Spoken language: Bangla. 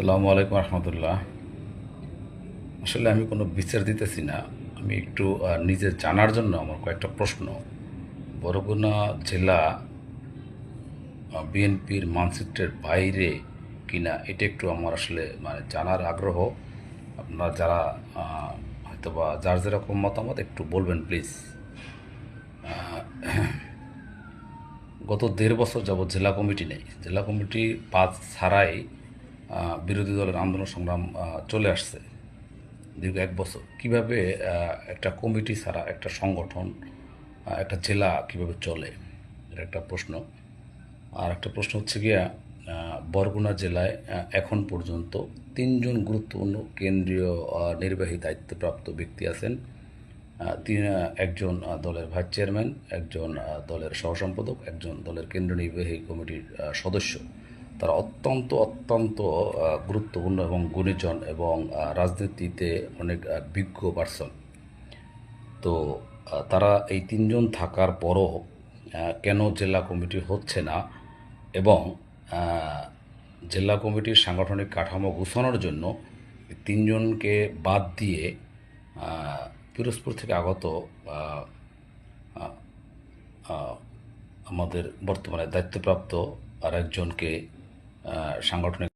আসসালামু আলাইকুম রহমতুল্লাহ। আসলে আমি কোনো বিচার দিতেছি না। আমি একটু নিজে জানার জন্য আমার কয়েকটা প্রশ্ন। বরগুনা জেলা বিএনপির মানচিত্রের বাইরে কিনা এটা একটু আমার আসলে মানে জানার আগ্রহ। আপনারা যারা হয়তো বা যার যেরকম মতামত একটু বলবেন প্লিজ। গত দেড় বছর যাবৎ জেলা কমিটি নেই। জেলা কমিটি পাঁচ ছাড়াই বিরোধী দলের আন্দোলন সংগ্রাম চলে আসছে দীর্ঘ এক বছর। কীভাবে একটা কমিটি ছাড়া একটা সংগঠন একটা জেলা কীভাবে চলে? এটা একটা প্রশ্ন। আর একটা প্রশ্ন হচ্ছে গিয়া বরগুনা জেলায় এখন পর্যন্ত তিনজন গুরুত্বপূর্ণ কেন্দ্রীয় নির্বাহী দায়িত্বপ্রাপ্ত ব্যক্তি আছেন। তিন একজন দলের ভাইস চেয়ারম্যান, একজন দলের সহসম্পাদক, একজন দলের কেন্দ্রীয় নির্বাহী কমিটির সদস্য। তারা অত্যন্ত অত্যন্ত গুরুত্বপূর্ণ এবং গুণীজন এবং রাজনীতিতে অনেক বিজ্ঞ পার্সন তো তারা এই তিনজন থাকার পরও কেন জেলা কমিটি হচ্ছে না এবং জেলা কমিটির সাংগঠনিক কাঠামো গুছানোর জন্য তিনজনকে বাদ দিয়ে পিরোজপুর থেকে আগত আমাদের বর্তমানে দায়িত্বপ্রাপ্ত আর একজনকে সাংগঠনিক